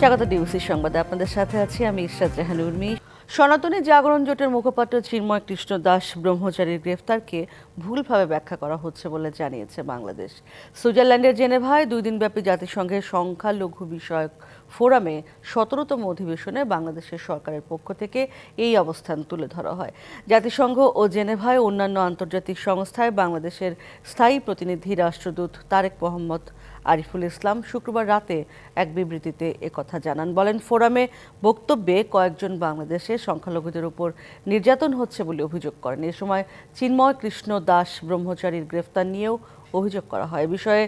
স্বাগত ডিবিসি সংবাদে। আপনাদের সাথে আছি আমি ইশরাত জাহান উর্মি। সনাতনী জাগরণ জোটের মুখপাত্র চিন্ময় কৃষ্ণ দাস ব্রহ্মচারীর গ্রেফতারকে ভুলভাবে ব্যাখ্যা করা হচ্ছে বলে জানিয়েছে বাংলাদেশ। সুইজারল্যান্ডের জেনেভায় দুই দিনব্যাপী জাতিসংঘের সংখ্যালঘু বিষয়ক ফোরামে সতেরোতম অধিবেশনে বাংলাদেশের সরকারের পক্ষ থেকে এই অবস্থান তুলে ধরা হয়। জাতিসংঘ ও জেনেভায় অন্যান্য আন্তর্জাতিক সংস্থায় বাংলাদেশের স্থায়ী প্রতিনিধি রাষ্ট্রদূত তারেক মোহাম্মদ আরিফুল ইসলাম শুক্রবার রাতে এক বিবৃতিতে একথা জানান। বলেন, ফোরামে বক্তব্যে কয়েকজন বাংলাদেশে সংখ্যালঘুদের উপর নির্যাতন হচ্ছে বলে অভিযোগ করেন। এ সময় চিন্ময় কৃষ্ণ দাস ব্রহ্মচারীর গ্রেফতার নিয়েও অভিযোগ করা হয়। বিষয়ে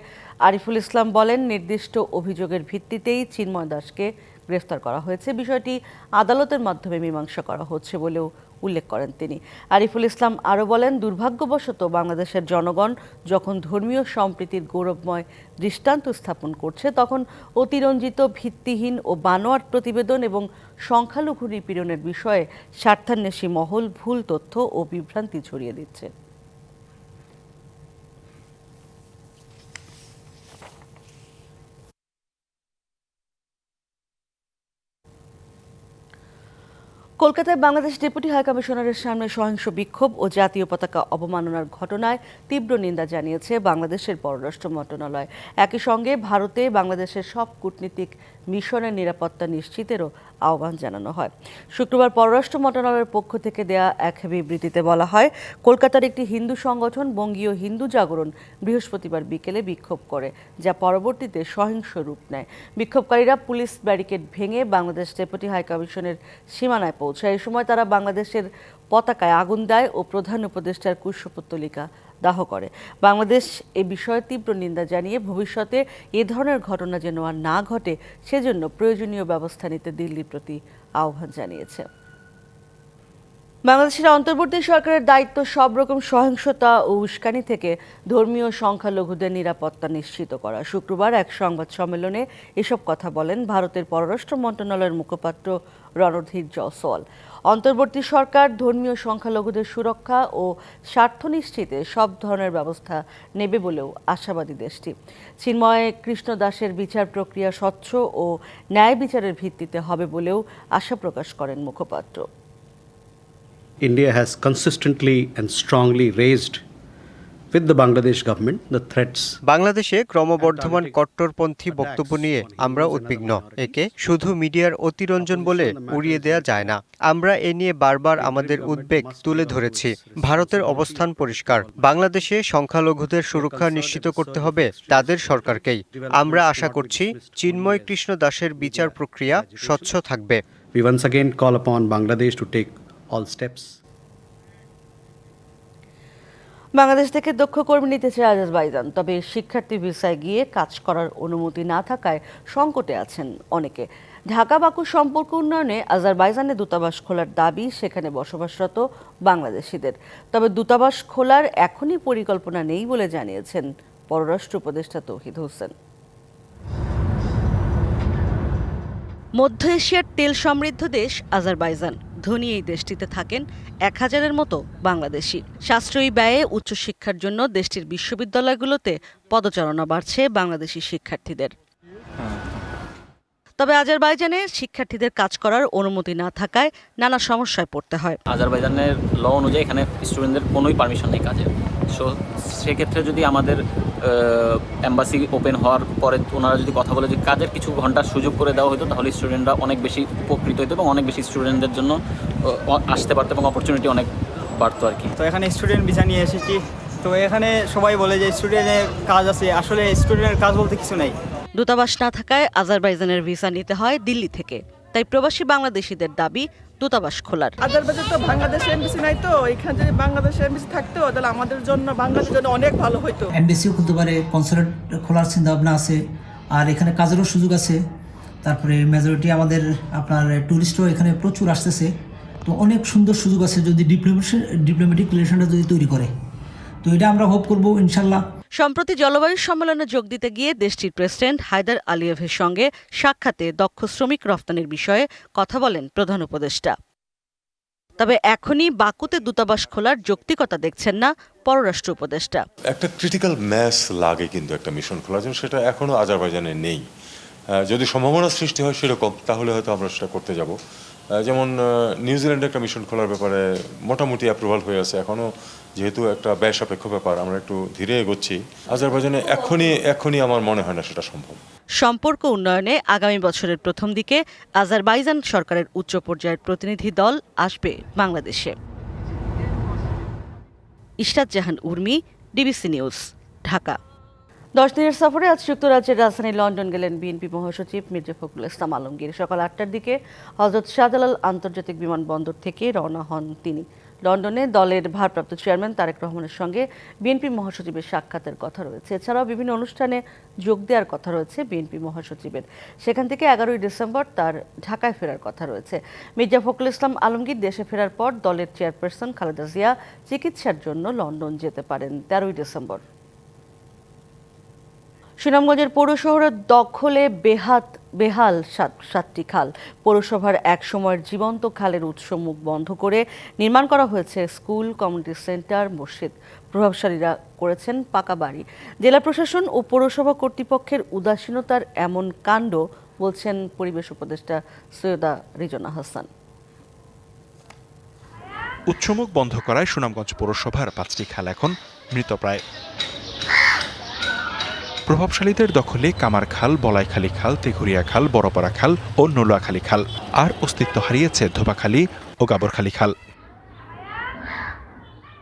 আরিফুল ইসলাম বলেন, নির্দিষ্ট অভিযোগের ভিত্তিতেই চিন্ময় দাসকে গ্রেফতার করা হয়েছে। বিষয়টি আদালতের মাধ্যমে মীমাংসা করা হচ্ছে বলেও উল্লেখ করেন তিনি। আরিফুল ইসলাম আরও বলেন, দুর্ভাগ্যবশত বাংলাদেশের জনগণ যখন ধর্মীয় সম্প্রীতির গৌরবময় দৃষ্টান্ত স্থাপন করছে, তখন অতিরঞ্জিত, ভিত্তিহীন ও বানোয়ার প্রতিবেদন এবং সংখ্যালঘু নিপীড়নের বিষয়ে স্বার্থান্বেষী মহল ভুল তথ্য ও বিভ্রান্তি ছড়িয়ে দিচ্ছে। কলকাতায় বাংলাদেশ ডেপুটি হাই কমিশনারের সামনে সহিংস বিক্ষোভ ও জাতীয় পতাকা অবমাননার ঘটনায় তীব্র নিন্দা জানিয়েছে বাংলাদেশের পররাষ্ট্র মন্ত্রণালয়। একই সঙ্গে ভারতে বাংলাদেশের সব কূটনীতিক মিশনের নিরাপত্তা নিশ্চিতেরও আহ্বান জানানো হয়। শুক্রবার পররাষ্ট্র মন্ত্রণালয়ের পক্ষ থেকে দেয়া এক বিবৃতিতে বলা হয়, কলকাতার একটি হিন্দু সংগঠন বঙ্গীয় হিন্দু জাগরণ বৃহস্পতিবার বিকেলে বিক্ষোভ করে, যা পরবর্তীতে সহিংস রূপ নেয়। বিক্ষোভকারীরা পুলিশ ব্যারিকেড ভেঙে বাংলাদেশ ডেপুটি হাইকমিশনের সীমানায় পৌঁছায়। এই সময় তারা বাংলাদেশের পতাকায় আগুন দেয় ও প্রধান উপদেষ্টার কুশপুত্তলিকা দাহ করে। বাংলাদেশ এ বিষয়ে তীব্র নিন্দা জানিয়ে ভবিষ্যতে এ ধরনের ঘটনা যেন আর না ঘটে, সেজন্য প্রয়োজনীয় ব্যবস্থা নিতে দিল্লির প্রতি আহ্বান জানিয়েছে। বাংলাদেশের অন্তর্বর্তী সরকারের দায়িত্ব সব রকম সহিংসতা ও উস্কানি থেকে ধর্মীয় সংখ্যালঘুদের নিরাপত্তা নিশ্চিত করা। শুক্রবার এক সংবাদ সম্মেলনে এসব কথা বলেন ভারতের পররাষ্ট্র মন্ত্রণালয়ের মুখপাত্র রণধীর জয়সওয়াল। অন্তর্বর্তী সরকার ধর্মীয় সংখ্যালঘুদের সুরক্ষা ও স্বার্থ নিশ্চিতে সব ধরনের ব্যবস্থা নেবে বলেও আশাবাদী দেশটি। চিন্ময় কৃষ্ণ দাসের বিচার প্রক্রিয়া স্বচ্ছ ও ন্যায় বিচারের ভিত্তিতে হবে বলেও আশা প্রকাশ করেন মুখপাত্র। India has consistently and strongly raised with the Bangladesh government the threats. বাংলাদেশে ক্রমবর্ধমান কট্টরপন্থী বক্তব্য নিয়ে আমরা উদ্বিগ্ন। একে শুধু মিডিয়ার অতিরঞ্জন বলে উড়িয়ে দেয়া যায় না। আমরা এ নিয়ে বারবার আমাদের উদ্বেগ তুলে ধরেছি। ভারতের অবস্থান পরিষ্কার। বাংলাদেশে সংখ্যালঘুদের সুরক্ষা নিশ্চিত করতে হবে তাদের সরকারকেই। আমরা আশা করছি চিন্ময় কৃষ্ণ দাসের বিচার প্রক্রিয়া স্বচ্ছ থাকবে। We once again call upon Bangladesh to take steps. Bangladesh থেকে দক্ষ কর্মী নিতে চায় আজারবাইজান, তবে শিক্ষার্থী ভিসায় গিয়ে কাজ করার অনুমতি না থাকায় সংকটে আছেন অনেকে। ঢাকা বাকু সম্পর্ক উন্নয়নে আজারবাইজানে দূতাবাস খোলার দাবি সেখানে বসবাসরত বাংলাদেশিদের। তবে দূতাবাস খোলার এখনই পরিকল্পনা নেই বলে জানিয়েছেন পররাষ্ট্র উপদেষ্টা তৌহিদ হোসেন। মধ্য এশিয়ার তেল সমৃদ্ধ দেশ আজারবাইজান। ধনী এই দেশটিতে থাকেন এক হাজারের মতো বাংলাদেশি। সাশ্রয়ী ব্যয়ে উচ্চশিক্ষার জন্য দেশটির বিশ্ববিদ্যালয়গুলোতে পদচারণা বাড়ছে বাংলাদেশি শিক্ষার্থীদের। তবে আজারবাইজানে শিক্ষার্থীদের কাজ করার অনুমতি না থাকায় নানা সমস্যায় পড়তে হয়। আজারবাইজানের ল অনুযায়ী এখানে স্টুডেন্টদের কোনোই পারমিশন নেই কাজের। সো সেক্ষেত্রে যদি আমাদের অ্যাম্বাসি ওপেন হওয়ার পরে ওনারা যদি কথা বলে যে কাজের কিছু ঘণ্টার সুযোগ করে দেওয়া হতো তাহলে স্টুডেন্টরা অনেক বেশি উপকৃত হতো এবং অনেক বেশি স্টুডেন্টদের জন্য আসতে পারতো এবং অপরচুনিটি অনেক বাড়তো আর কি। তো এখানে স্টুডেন্ট ভিসা নিয়ে এসেছি। তো এখানে সবাই বলে যে স্টুডেন্টের কাজ আছে। আসলে স্টুডেন্টের কাজ বলতে কিছু নেই। দূতাবাস না থাকায় আজারবাইজানের ভিসা নিতে হয় দিল্লি থেকে। তাই প্রবাসী বাংলাদেশিদের দাবি দূতাবাস খোলার। আজারবাইজান তো বাংলাদেশ এমবিসি নাই তো এখানে যদি বাংলাদেশ এমবিসি থাকতো তাহলে আমাদের জন্য বাংলাদেশের জন্য অনেক ভালো হতো এমবিসিও খুলতে পারে কনসুলেট খোলার চিন্তা ভাবনা আছে আর এখানে কাজেরও সুযোগ আছে। তারপরে মেজরিটি আমাদের আপনার ট্যুরিস্টও এখানে প্রচুর আসতেছে। তো অনেক সুন্দর সুযোগ আছে যদি ডিপ্লোমেশন ডিপ্লোমেটিক রিলেশনটা যদি তৈরি করে। তো এটা আমরা হোপ করব ইনশাল্লাহ। সম্প্রতি জলবায়ু সম্মেলনে যোগ দিতে গিয়ে দেশটির প্রেসিডেন্ট হায়দার আলিয়েভের সঙ্গে সাক্ষাতে দক্ষ শ্রমিক রফতানির বিষয়ে কথা বলেন প্রধান উপদেষ্টা। তবে এখনই বাকুতে দূতাবাস খোলার যৌক্তিকতা দেখছেন না পররাষ্ট্র উপদেষ্টা। একটা ক্রিটিক্যাল ম্যাস লাগে কিন্তু একটা মিশন খোলার জন্য সেটা এখনও আজারবাইজানে নেই। যদি সম্ভাবনা সৃষ্টি হয় সেরকম, তাহলে হয়তো আমরা সেটা করতে যাব। যেমন নিউজিল্যান্ডে একটা মিশন খোলার ব্যাপারে মোটামুটি অ্যাপ্রুভাল হয়ে আছে। এখনও যেহেতু একটা ব্যয় সাপেক্ষ ব্যাপার, আমরা একটু ধীরে এগোচ্ছি। আজারবাইজানে এখনই এখনই আমার মনে হয় না সেটা সম্ভব। সম্পর্ক উন্নয়নে আগামী বছরের প্রথম দিকে আজারবাইজান সরকারের উচ্চ পর্যায়ের প্রতিনিধি দল আসবে বাংলাদেশে। Ishrat Jahan Urmi, DBC news, Dhaka. দশ দিনের সফরে আজ যুক্তরাজ্যের রাজধানী লন্ডন গেলেন বিএনপি মহাসচিব মির্জা ফখরুল ইসলাম আলমগীর। সকাল আটটার দিকে হজরত শাহজালাল আন্তর্জাতিক বিমানবন্দর থেকে রওনা হন তিনি। লন্ডনে দলের ভারপ্রাপ্ত চেয়ারম্যান তারেক রহমানের সঙ্গে বিএনপি মহাসচিবের সাক্ষাতের কথা রয়েছে। এছাড়াও বিভিন্ন অনুষ্ঠানে যোগ দেওয়ার কথা রয়েছে বিএনপি মহাসচিবের। সেখান থেকে এগারোই ডিসেম্বর তার ঢাকায় ফেরার কথা রয়েছে। মির্জা ফখরুল ইসলাম আলমগীর দেশে ফেরার পর দলের চেয়ারপারসন খালেদা জিয়া চিকিৎসার জন্য লন্ডন যেতে পারেন তেরোই ডিসেম্বর। সুনামগঞ্জের পৌরশহরের দখলে বেহাত, বেহাল সাত, সাতটি খাল। পৌরসভার এক সময়ের জীবন্ত খালের উৎস মুখ বন্ধ করে নির্মাণ করা হয়েছে স্কুল, কমিউনিটি সেন্টার, মসজিদ। প্রভাবশালীরা করেছেন পাকা বাড়ি। জেলা প্রশাসন ও পৌরসভা কর্তৃপক্ষের উদাসীনতার এমন কাণ্ড বলছেন পরিবেশ উপদেষ্টা সৈয়দা রিজনা হাসান। উৎসমুখ বন্ধ করায় সুনামগঞ্জ পৌরসভার পাঁচটি খাল এখন মৃতপ্রায় প্রভাবশালীদের দখলে কামার খাল, বলাইখালী খাল, তেঘুরিয়া খাল, বড়পাড়া খাল ও নোলাখালী খাল। আর অস্তিত্ব হারিয়েছে ধোবাখালী ও গাবরখালী খাল।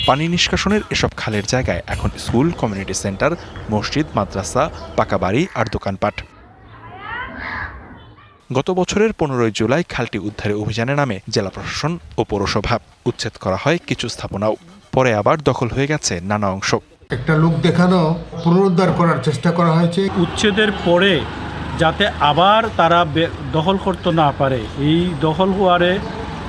পানি নিষ্কাশনের এসব খালের জায়গায় এখন স্কুল, কমিউনিটি সেন্টার, মসজিদ, মাদ্রাসা, পাকা বাড়ি আর দোকানপাট। গত বছরের পনেরোই জুলাই খালটি উদ্ধারে অভিযানে নামে জেলা প্রশাসন ও পৌরসভা উচ্ছেদ করা হয় কিছু স্থাপনাও। পরে আবার দখল হয়ে গেছে নানা অংশ। একটা লোক দেখানো পুনরুদ্ধার করার চেষ্টা করা হয়েছে। উচ্ছেদের পরে যাতে আবার তারা বে- দখল করতে না পারে এই দখল হওয়ারে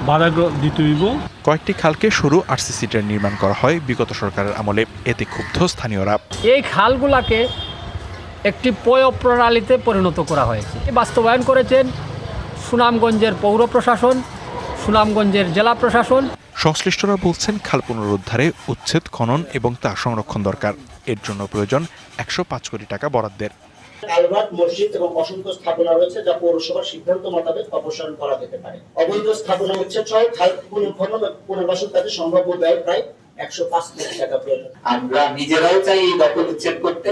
বাধা দিতে হইব কয়েকটি খালকে সরু আরসিসি ড্রেন নির্মাণ করা হয় বিগত সরকারের আমলে। এতে ক্ষুব্ধ স্থানীয়রা। এই খালগুলাকে একটি পয় প্রণালীতে পরিণত করা হয়েছে। বাস্তবায়ন করেছেন সুনামগঞ্জের পৌর প্রশাসন সুনামগঞ্জের জেলা প্রশাসন সংশ্লিষ্টরা বলছেন খাল পুনরুদ্ধারে উচ্ছেদ খনন এবং তা সংরক্ষণ দরকার। এর জন্য প্রয়োজন একশো পাঁচ কোটি টাকা বরাদ্দের। কালভার্ট মসজিদ এবং অসংখ্য স্থাপনা রয়েছে যা পৌরসভার সিদ্ধান্ত মোতাবেক অপসারণ করা যেতে পারে। অবৈধ স্থাপনা উচ্ছেদ সহ খাল পুনর্খনন পুনর্বাসন কাজে সম্ভাব্য ব্যয় প্রায় একশো পাঁচ কোটি টাকা প্রয়োজন। আমরা নিজেরাও চাই এই দখল উচ্ছেদ করতে।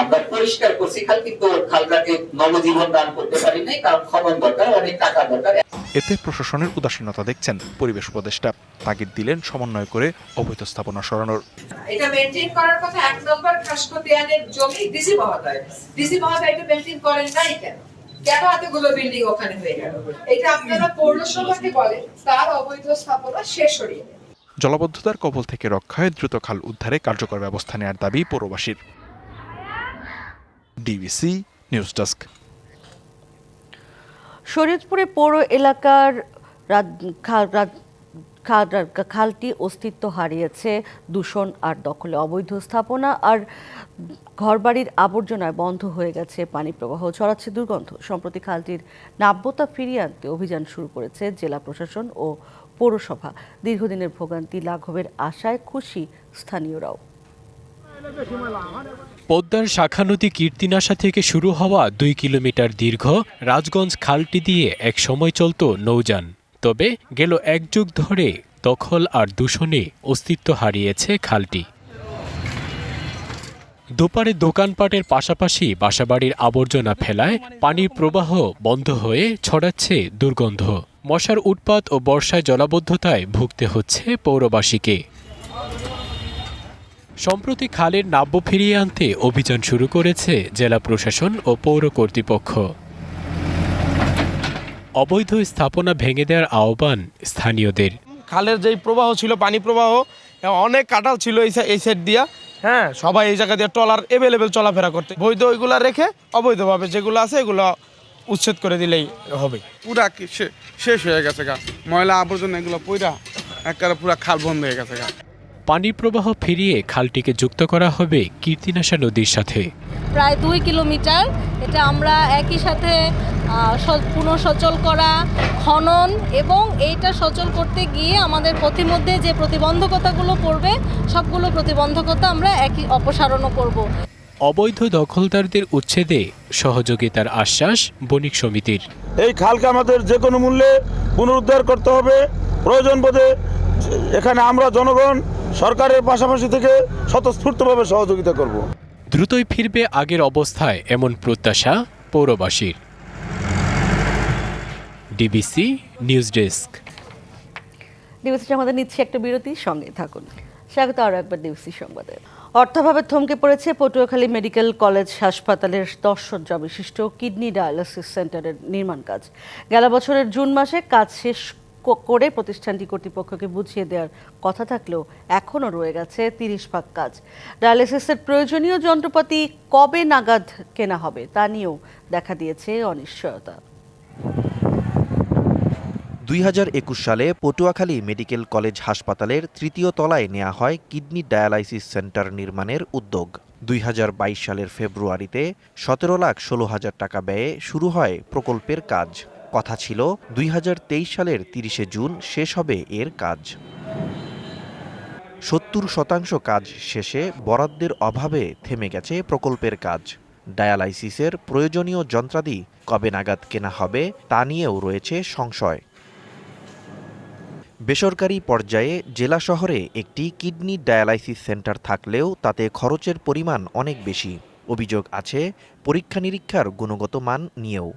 আমরা পরিষ্কার করছি খাল কিন্তু খালটাকে নবজীবন দান করতে পারি নাই কারণ খনন দরকার অনেক টাকা দরকার। এতে প্রশাসনের উদাসীনতা দেখছেন পরিবেশ উপদেষ্টা। তাগিদ দিলেন সমন্বয় করে অবৈধ স্থাপনা সরানোর। এটা মেনটেন করার কথা এক নম্বর খাসকতিয়ানের জমি ডিসি মহোদয়। ডিসি মহোদয় এটা মেনটেন করেন নাই কেন? কেন এতগুলো বিল্ডিং ওখানে হয়ে গেল? এটা আপনারা পৌরসভাকে বলেন তার অবৈধ স্থাপনা শেষ সরিয়ে দেন। জলাবদ্ধতার কবল থেকে রক্ষায় দ্রুত খাল উদ্ধারে কার্যকর ব্যবস্থা নেওয়ার দাবি পৌরবাসীর। DBC news desk. শরীয়তপুরে পৌর এলাকার খালটি অস্তিত্ব হারিয়েছে দূষণ আর দখলে অবৈধ স্থাপনা আর ঘরবাড়ির আবর্জনায় বন্ধ হয়ে গেছে পানি প্রবাহ ছড়াচ্ছে দুর্গন্ধ। সম্প্রতি খালটির নাব্যতা ফিরিয়ে আনতে অভিযান শুরু করেছে জেলা প্রশাসন ও পৌরসভা। দীর্ঘদিনের ভোগান্তি লাঘবের আশায় খুশি স্থানীয়রাও। পদ্মার শাখা নদী কীর্তিনাশা থেকে শুরু হওয়া দুই কিলোমিটার দীর্ঘ রাজগঞ্জ খালটি দিয়ে এক সময় চলত নৌযান। তবে গেল এক যুগ ধরে দখল আর দূষণে অস্তিত্ব হারিয়েছে খালটি। দুপারে দোকানপাটের পাশাপাশি বাসাবাড়ির আবর্জনা ফেলায় পানির প্রবাহ বন্ধ হয়ে ছড়াচ্ছে দুর্গন্ধ। মশার উৎপাত ও বর্ষায় জলাবদ্ধতায় ভুগতে হচ্ছে পৌরবাসীকে। সম্প্রতি খালের নাব্য ফিরিয়ে আনতে অভিযান শুরু করেছে জেলা প্রশাসন ও পৌর কর্তৃপক্ষ। অবৈধ স্থাপনা ভেঙে দেওয়ার আহ্বান স্থানীয়দের। খালের যেই প্রবাহ ছিল পানি প্রবাহ অনেক কাটাল ছিল এই সাইড দিয়া। হ্যাঁ সবাই এই জায়গা দিয়ে ট্রলার এভেলেবেল চলাফেরা করতে। বৈধ ওইগুলা রেখে অবৈধভাবে যেগুলো আছে এগুলো উচ্ছেদ করে দিলেই হবে। পুরা শেষ হয়ে গেছে গা। ময়লা আবর্জনা এগুলো পইরা একেবারে পুরা খাল বন্ধ হয়ে গেছে গা। পানির প্রবাহ ফিরিয়ে খালটিকে যুক্ত করা হবে কীর্তিনাশা নদীর সাথে। প্রায় দুই কিলোমিটার। এটা আমরা একই সাথে পুনঃসচল করা খনন এবং এইটা সচল করতে গিয়ে আমাদের পথিমধ্যে যে প্রতিবন্ধকতাগুলো পড়বে সবগুলো প্রতিবন্ধকতা আমরা একই অপসারণও করব। অবৈধ দখলদারদের উচ্ছেদে সহযোগিতার আশ্বাস বণিক সমিতির। এই খালকে আমাদের যে কোনো মূল্যে পুনরুদ্ধার করতে হবে। প্রয়োজন বোধে এখানে আমরা জনগণ সরকারের পাশাপাশি থেকে স্বতঃস্ফূর্তভাবে সহযোগিতা করব। দ্রুতই ফিরবে আগের অবস্থায় এমন প্রত্যাশা পৌরবাসীর। DBC news desk. ডিবিসি আমাদের নিচ্ছে একটা বিরতি সঙ্গে থাকুন। স্বাগত আরও একবার ডিবিসি সংবাদে। অর্থাভাবে থমকে পড়েছে পটুয়াখালী মেডিকেল কলেজ হাসপাতালের দশ শয্যা বিশিষ্ট কিডনি ডায়ালিসিস সেন্টারের নির্মাণ কাজ। গেল বছরের জুন মাসে কাজ শেষ করে প্রতিষ্ঠানটি কর্তৃপক্ষকে বুঝিয়ে দেওয়ার কথা থাকলেও এখনও রয়ে গেছে তিরিশ ভাগ কাজ। ডায়ালিসিসের প্রয়োজনীয় যন্ত্রপাতি কবে নাগাদ কেনা হবে তা নিয়েও দেখা দিয়েছে অনিশ্চয়তা। দুই হাজার একুশ সালে পটুয়াখালী মেডিকেল কলেজ হাসপাতালের তৃতীয় তলায় নেওয়া হয় কিডনি ডায়ালাইসিস সেন্টার নির্মাণের উদ্যোগ। দুই হাজার বাইশ সালের ফেব্রুয়ারিতে সতেরো লাখ ষোলো হাজার টাকা ব্যয়ে শুরু হয় প্রকল্পের কাজ। কথা ছিল, দুই হাজার তেইশ সালের তিরিশে জুন শেষ হবে এর কাজ। সত্তর শতাংশ কাজ শেষে বরাদ্দের অভাবে থেমে গেছে প্রকল্পের কাজ। ডায়ালাইসিসের প্রয়োজনীয় যন্ত্রাদি কবে নাগাদ কেনা হবে তা নিয়েও রয়েছে সংশয়। বেসরকারি পর্যায়ে জেলা শহরে একটি কিডনি ডায়ালাইসিস সেন্টার থাকলেও তাতে খরচের পরিমাণ অনেক বেশি। অভিযোগ আছে পরীক্ষা নিরীক্ষার গুণগত মান নিয়েও।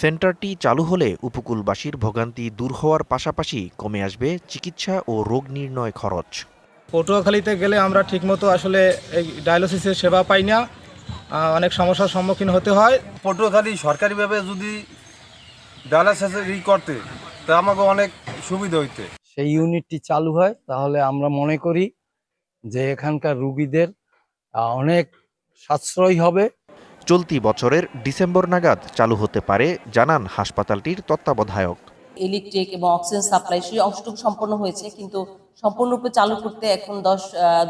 সেন্টারটি চালু হলে উপকূলবাসীর ভোগান্তি দূর হওয়ার পাশাপাশি কমে আসবে চিকিৎসা ও রোগ নির্ণয় খরচ। পটুয়াখালীতে গেলে আমরা ঠিকমতো আসলে এই ডায়ালিসিসের সেবা পাই না। অনেক সমস্যার সম্মুখীন হতে হয়। পটুয়াখালী সরকারিভাবে যদি ডায়ালিসিস ই করতে তা আমাকে অনেক সুবিধা হইতে। সেই ইউনিটটি চালু হয় তাহলে আমরা মনে করি যে এখানকার রুগীদের অনেক সাশ্রয় হবে। চলতি বছরের ডিসেম্বর নাগাদ চালু হতে পারে, জানান হাসপাতালটির তত্ত্বাবধায়ক। ইলেকট্রিক এবং অক্সিজেন সাপ্লাই সেই অংশটুকু সম্পন্ন হয়েছে, কিন্তু সম্পূর্ণরূপে চালু করতে এখন দশ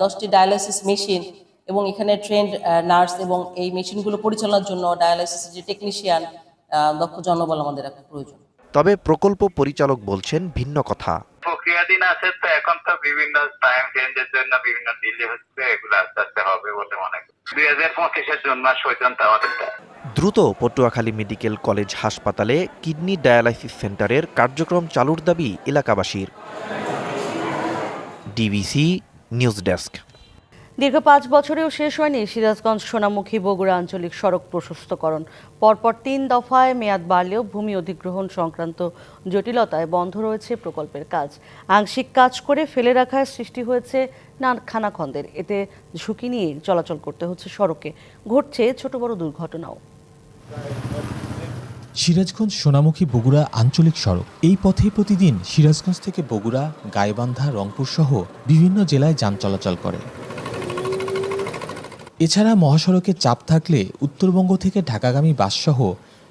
দশটি ডায়ালাইসিস মেশিন এবং এখানে ট্রেন্ড নার্স এবং এই মেশিনগুলো পরিচালনার জন্য ডায়ালাইসিস যে টেকনিশিয়ান দক্ষ জনবল আমাদের এখন প্রয়োজন। তবে প্রকল্প পরিচালক বলছেন ভিন্ন কথা। প্রক্রিয়াধীন আছে তো এখন তো বিভিন্ন টাইম চেঞ্জের জন্য বিভিন্ন ডিলে হচ্ছে এগুলো আস্তে আস্তে হবে বলে মনে করি। দুই হাজার পঁচিশের জুন মাস পর্যন্ত আমাদের দ্রুত পটুয়াখালী মেডিকেল কলেজ হাসপাতালে কিডনি ডায়ালাইসিস সেন্টারের কার্যক্রম চালুর দাবি এলাকাবাসীর। DBC news desk. দীর্ঘ পাঁচ বছরেও শেষ হয়নি সিরাজগঞ্জ, সোনামুখী, বগুড়া আঞ্চলিক সড়ক প্রশস্তকরণ। পরপর তিন দফায় মেয়াদ বাড়লেও ভূমি অধিগ্রহণ সংক্রান্ত জটিলতায় বন্ধ রয়েছে প্রকল্পের কাজ। আংশিক কাজ করে ফেলে রাখায় সৃষ্টি হয়েছে না খানাখন্দের। এতে ঝুঁকি নিয়ে চলাচল করতে হচ্ছে সড়কে। ঘটছে ছোট বড় দুর্ঘটনাও। সিরাজগঞ্জ, সোনামুখী, বগুড়া আঞ্চলিক সড়ক। এই পথে প্রতিদিন সিরাজগঞ্জ থেকে বগুড়া, গাইবান্ধা, রংপুর সহ বিভিন্ন জেলায় যান চলাচল করে। এছাড়া মহাসড়কে চাপ থাকলে উত্তরবঙ্গ থেকে ঢাকাগামী বাসসহ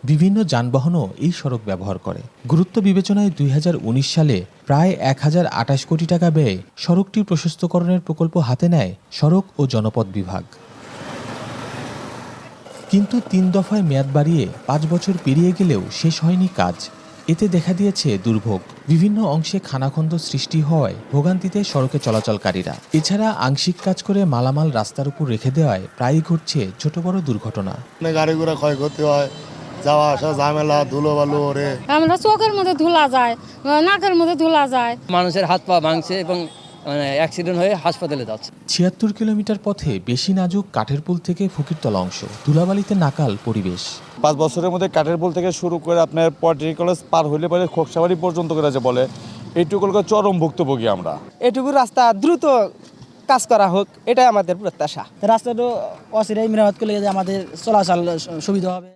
বিভিন্ন যানবাহনও এই সড়ক ব্যবহার করে। গুরুত্ব বিবেচনায় দুই হাজার উনিশ সালে প্রায় এক হাজার আটাশ কোটি টাকা ব্যয়ে সড়কটি প্রশস্তকরণের প্রকল্প হাতে নেয় সড়ক ও জনপথ বিভাগ। কিন্তু তিন দফায় মেয়াদ বাড়িয়ে পাঁচ বছর পেরিয়ে গেলেও শেষ হয়নি কাজ। এতে দেখা দিয়েছে দুর্ভোগ। বিভিন্ন অংশে খানাখন্দ সৃষ্টি হওয়ায় ভোগান্তিতে সড়কে চলাচলকারীরা। এছাড়া আংশিক কাজ করে মালামাল রাস্তার উপর রেখে দেওয়ায় প্রায়ই ঘটছে ছোট বড় দুর্ঘটনা। গাড়ি ঘোড়া ক্ষয়ক্ষতি হয় যাওয়া আসা ঝামেলা ধুলো বালু ওরে আমরা চোখের মধ্যে ধুলা যায় নাকের মধ্যে ধুলা যায়। মানুষের হাত পা ভাঙছে এবং মানে অ্যাক্সিডেন্ট হয়ে হাসপাতালে যাচ্ছে। ছিয়াত্তর কিলোমিটার পথে বেশি নাজুক কাঠের পুল থেকে ফকিরতলা অংশ ধুলাবালিতে নাকাল পরিবেশ। পাঁচ বছরের মধ্যে কাঠের পোল থেকে শুরু করে আপনার পলিটেকনিক কলেজ পার হইলে পরে খোকসাবাড়ি পর্যন্ত করে যে বলে। এইটুকু চরম ভুক্তভোগী আমরা। এটুকু রাস্তা দ্রুত কাজ করা হোক এটাই আমাদের প্রত্যাশা। রাস্তাটা অচিরাই মেরামত করলে আমাদের চলাচল সুবিধা হবে।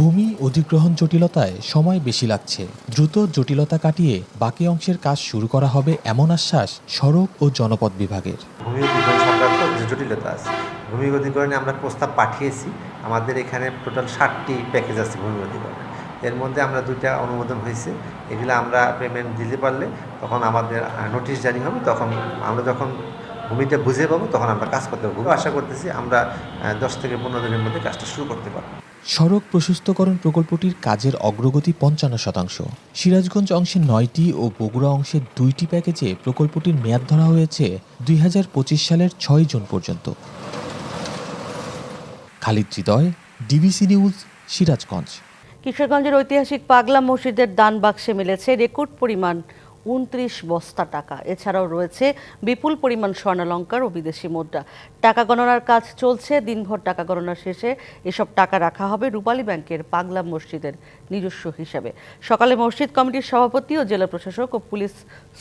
ভূমি অধিগ্রহণ জটিলতায় সময় বেশি লাগছে। দ্রুত জটিলতা কাটিয়ে বাকি অংশের কাজ শুরু করা হবে এমন আশ্বাস সড়ক ও জনপথ বিভাগের। ভূমি অধিগ্রহণ সংক্রান্ত যে জটিলতা আছে, ভূমি অধিগ্রহণে আমরা প্রস্তাব পাঠিয়েছি। আমাদের এখানে টোটাল ষাটটি প্যাকেজ আছে ভূমি অধিগ্রহণে। এর মধ্যে আমরা দুইটা অনুমোদন হয়েছে। এগুলো আমরা পেমেন্ট দিতে পারলে তখন আমাদের নোটিশ জারি হবে। তখন আমরা যখন ভূমিটা বুঝে পাবো, তখন আমরা কাজ করতে পারব। আশা করতেছি আমরা দশ থেকে পনেরো দিনের মধ্যে কাজটা শুরু করতে পারব। সড়ক প্রশস্তকরণ প্রকল্পটির কাজের অগ্রগতি পঞ্চান্ন শতাংশ। সিরাজগঞ্জ অংশে নয়টি ও বগুড়া অংশের দুইটি প্যাকেজে প্রকল্পটির মেয়াদ ধরা হয়েছে দুই হাজার পঁচিশ সালের ছয় জুন পর্যন্ত। Khalid Hridoy, DBC news, Sirajganj. কিশোরগঞ্জের ঐতিহাসিক পাগলা মসজিদের দান বাক্সে মিলেছে রেকর্ড পরিমাণ উনত্রিশ বস্তা টাকা। এছাড়াও রয়েছে বিপুল পরিমাণ স্বর্ণালঙ্কার ও বিদেশি মুদ্রা। টাকা গণনার কাজ চলছে, দিনভর টাকা গণনা শেষে এসব টাকা রাখা হবে রূপালী ব্যাংকের পাগলা মসজিদের নিজস্ব হিসাবে। সকালে মসজিদ কমিটির সভাপতি ও জেলা প্রশাসক ও পুলিশ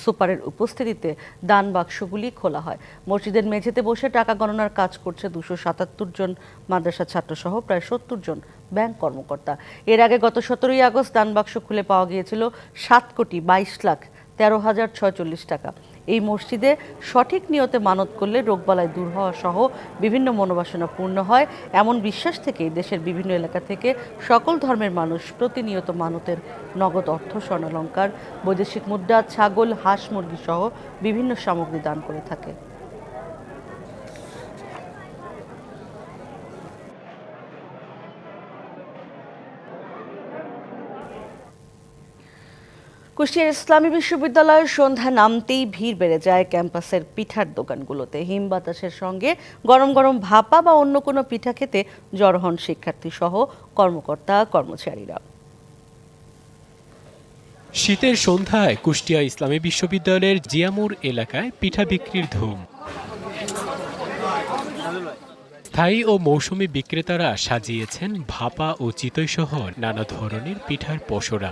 সুপারের উপস্থিতিতে দান বাক্সগুলি খোলা হয়। মসজিদের মেঝেতে বসে টাকা গণনার কাজ করছে দুশো সাতাত্তর জন মাদ্রাসা ছাত্রসহ প্রায় সত্তর জন ব্যাংক কর্মকর্তা। এর আগে গত সতেরোই আগস্ট দান বাক্স খুলে পাওয়া গিয়েছিল সাত কোটি বাইশ লাখ তেরো হাজার ছয়চল্লিশ টাকা। এই মসজিদে সঠিক নিয়তে মানত করলে রোগবালায় দূর হওয়া সহ বিভিন্ন মনোবাসনা পূর্ণ হয়। এমন বিশ্বাস থেকে দেশের বিভিন্ন এলাকা থেকে সকল ধর্মের মানুষ প্রতিনিয়ত মানতের নগদ অর্থ, স্বর্ণালঙ্কার, বৈদেশিক মুদ্রা, ছাগল, হাঁস মুরগি সহ বিভিন্ন সামগ্রী দান করে থাকে। কুষ্টিয়ার ইসলামী বিশ্ববিদ্যালয়ের সন্ধ্যা নামতেই ভিড় বেড়ে যায় ক্যাম্পাসের পিঠার দোকানগুলোতে। হিম বাতাসের সঙ্গে গরম গরম ভাপা বা অন্য কোনো পিঠা খেতে জড়ো হন শিক্ষার্থী সহ কর্মকর্তা, কর্মচারীরা। শীতের সন্ধ্যায় কুষ্টিয়া ইসলামী বিশ্ববিদ্যালয়ের জিয়ামুর এলাকায় পিঠা বিক্রির ধুম। স্থায়ী ও মৌসুমি বিক্রেতারা সাজিয়েছেন ভাপা ও চিতই সহ নানা ধরনের পিঠার পসরা।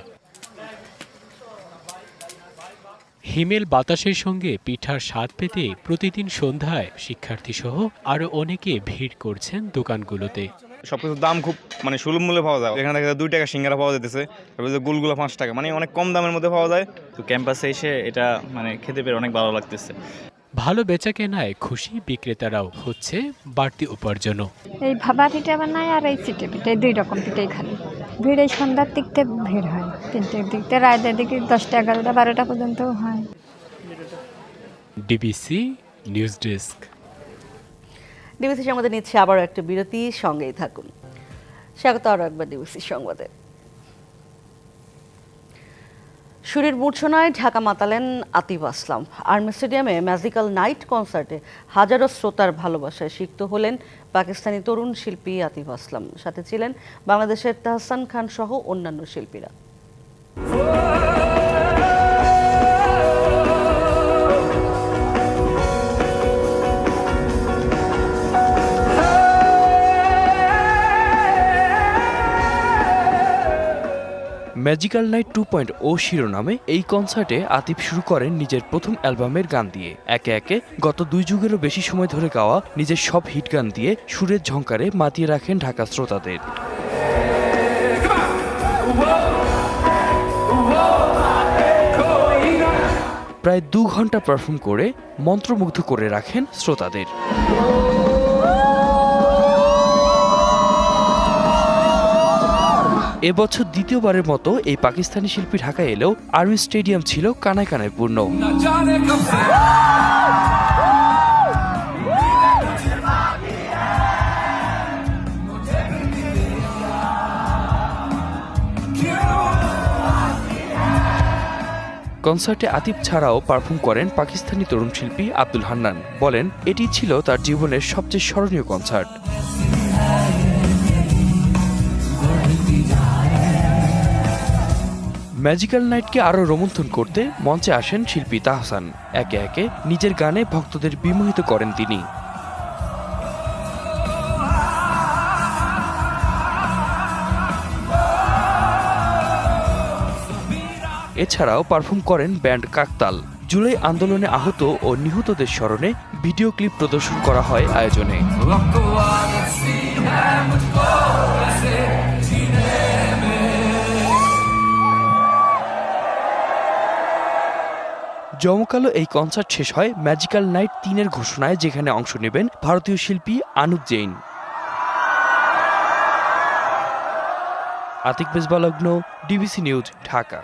হিমেল বাতাসের সঙ্গে পিঠার স্বাদ পেতে প্রতিদিন সন্ধ্যায় শিক্ষার্থীসহ আরও অনেকে ভিড় করছেন দোকানগুলোতে। সবকিছুর দাম খুব মানে সুলভ মূল্যে পাওয়া যায়। এখানে দেখা যায় দুই টাকা সিঙ্গারা পাওয়া যেতেছে তারপরে যে গুলগুলো পাঁচ টাকা মানে অনেক কম দামের মধ্যে পাওয়া যায়। তো ক্যাম্পাসে এসে এটা মানে খেতে পেরে অনেক ভালো লাগতেছে। ভালো বেচা কেনায় খুশি বিক্রেতারাও হচ্ছে বাড়তি উপার্জনও। এই ভাবা পিঠা বানায় আর এই চিটে পিঠা দুই রকম পিঠাই খালি। ভিড় এই সন্ধ্যার দিকতে ভিড় হয়। তিনটের দিকতে রাতের দিকে দশটা এগারোটা বারোটা পর্যন্ত হয়। DBC news desk. ডিবিসি সংবাদে নিচ্ছে আবারও একটা বিরতি সঙ্গেই থাকুন। স্বাগত আরও একবার ডিবিসি সংবাদে। সুরের মূর্ছনায় ঢাকা মাতালেন আতিফ আসলাম। আর্মি স্টেডিয়ামে ম্যাজিক্যাল নাইট কনসার্টে হাজারো শ্রোতার ভালোবাসায় সিক্ত হলেন পাকিস্তানি তরুণ শিল্পী আতিফ আসলাম। সাথে ছিলেন বাংলাদেশের তাহসান খান সহ অন্যান্য শিল্পীরা। Magical night two point O শিরোনামে এই কনসার্টে আতিফ শুরু করেন নিজের প্রথম অ্যালবামের গান দিয়ে। একে একে গত দুই যুগেরও বেশি সময় ধরে গাওয়া নিজের সব হিট গান দিয়ে সুরের ঝংকারে মাতিয়ে রাখেন ঢাকা শ্রোতাদের। প্রায় দু ঘণ্টা পারফর্ম করে মন্ত্রমুগ্ধ করে রাখেন শ্রোতাদের। এবছর দ্বিতীয়বারের মতো এই পাকিস্তানি শিল্পী ঢাকায় এলেও আর্মি স্টেডিয়াম ছিল কানায় কানায় পূর্ণ। কনসার্টে আতিফ ছাড়াও পারফর্ম করেন পাকিস্তানি তরুণ শিল্পী আব্দুল হান্নান। বলেন, এটি ছিল তার জীবনের সবচেয়ে স্মরণীয় কনসার্ট। ম্যাজিক্যাল নাইটকে আরও রোমন্থন করতে মঞ্চে আসেন শিল্পী তাহসান। একে একে নিজের গানে ভক্তদের বিমোহিত করেন তিনি। এছাড়াও পারফর্ম করেন ব্যান্ড কাকতাল। জুলাই আন্দোলনে আহত ও নিহতদের স্মরণে ভিডিও ক্লিপ প্রদর্শন করা হয় আয়োজনে। জমকালো এই কনসার্ট শেষ হয় ম্যাজিক্যাল নাইট তিনের ঘোষণায়, যেখানে অংশ নেবেন ভারতীয় শিল্পী আনুপ জৈন। আতিক বেজবালগ্ন ডিবিসি নিউজ ঢাকা।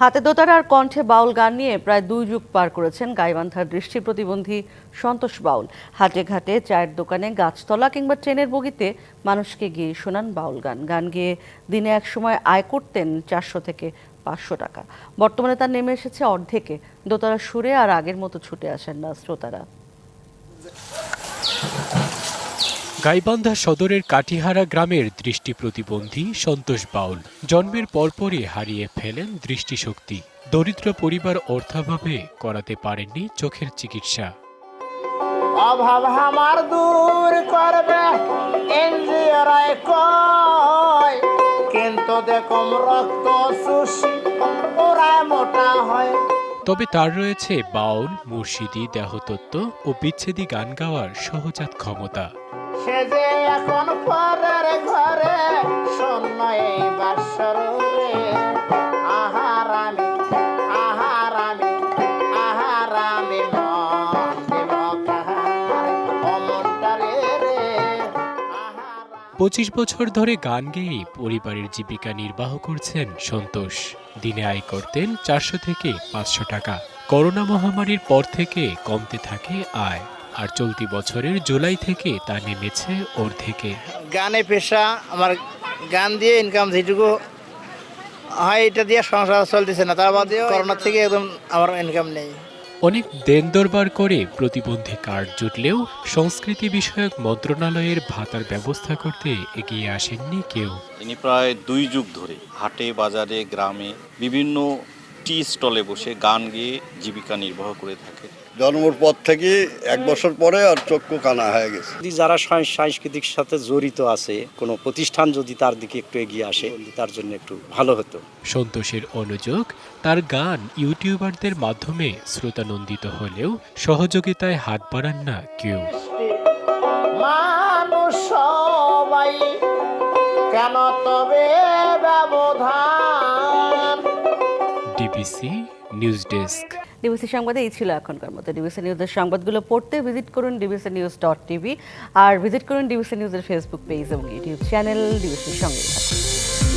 হাতে দোতার আর কণ্ঠে বাউল গান নিয়ে প্রায় দুই যুগ পার করেছেন গাইবান্ধার দৃষ্টি প্রতিবন্ধী সন্তোষ বাউল। হাটে ঘাটে চায়ের দোকানে গাছতলা কিংবা ট্রেনের বগিতে মানুষকে গিয়ে শোনান বাউল গান। গান গেয়ে দিনে এক সময় আয় করতেন চারশো থেকে পাঁচশো টাকা। বর্তমানে তার নেমে এসেছে অর্ধেকে। দোতারা সুরে আর আগের মতো ছুটে আসেন না শ্রোতারা। গাইবান্ধা সদরের কাঠিহারা গ্রামের দৃষ্টি প্রতিবন্ধী সন্তোষ বাউল জন্মের পরপরই হারিয়ে ফেলেন দৃষ্টিশক্তি। দরিদ্র পরিবার অর্থাভাবে করাতে পারেননি চোখের চিকিৎসা। অভাব আমার দূর করবে এনজিওরাই কয় রক্ত সুশি মোটা হয়। তবে তার রয়েছে বাউল মুর্শিদি দেহতত্ত্ব ও বিচ্ছেদী গান গাওয়ার সহজাত ক্ষমতা। সে যে এখন পরের ঘরে শূন্য এই বাসর পঁচিশ বছর ধরে গান গেয়েই পরিবারের জীবিকা নির্বাহ করছেন সন্তোষ। দিনে আয় করতেন চারশো থেকে পাঁচশো টাকা। করোনা মহামারীর পর থেকে কমতে থাকে আয়। আর চলতি বছরের জুলাই থেকে তা নেমেছে অর্ধেকে। গানে পেশা আমার গান দিয়ে ইনকাম যেটুকু হয় এটা দিয়ে সংসার চলতেছে না। তার বাদে করোনা থেকে একদম আমার ইনকাম নেই। অনেক দেন দরবার করে প্রতিবন্ধী কার্ড জুটলেও সংস্কৃতি বিষয়ক মন্ত্রণালয়ের ভাতার ব্যবস্থা করতে এগিয়ে আসেননি কেউ। তিনি প্রায় দুই যুগ ধরে হাটে, বাজারে, গ্রামে বিভিন্ন টি স্টলে বসে গান গেয়ে জীবিকা নির্বাহ করে থাকে। জন্মর পর থেকে এক বছর পরে আর চক্ষু কানা হয়ে গেছে। যদি যারা সাংস্কৃতিক সাথে জড়িত আছে কোনো প্রতিষ্ঠান যদি তার দিকে একটু এগিয়ে আসে তার জন্য একটু ভালো হতো। সন্তোষের অনুযোগ তার গান ইউটিউবারদের মাধ্যমে শ্রোতানন্দিত হলেও সহযোগিতায় হাত বাড়ান না কেউ। মানুষ সবাই কেন নিউজ ডেস্ক। ডিবিসি সংবাদে এই ছিল এখনকার মতো ডিবিসি নিউজের সংবাদগুলো পড়তে ভিজিট করুন ডিবিসি নিউজ ডট টিভি আর ভিজিট করুন ডিবিসি নিউজের ফেসবুক পেজ এবং ইউটিউব চ্যানেল ডিবিসির সংবাদ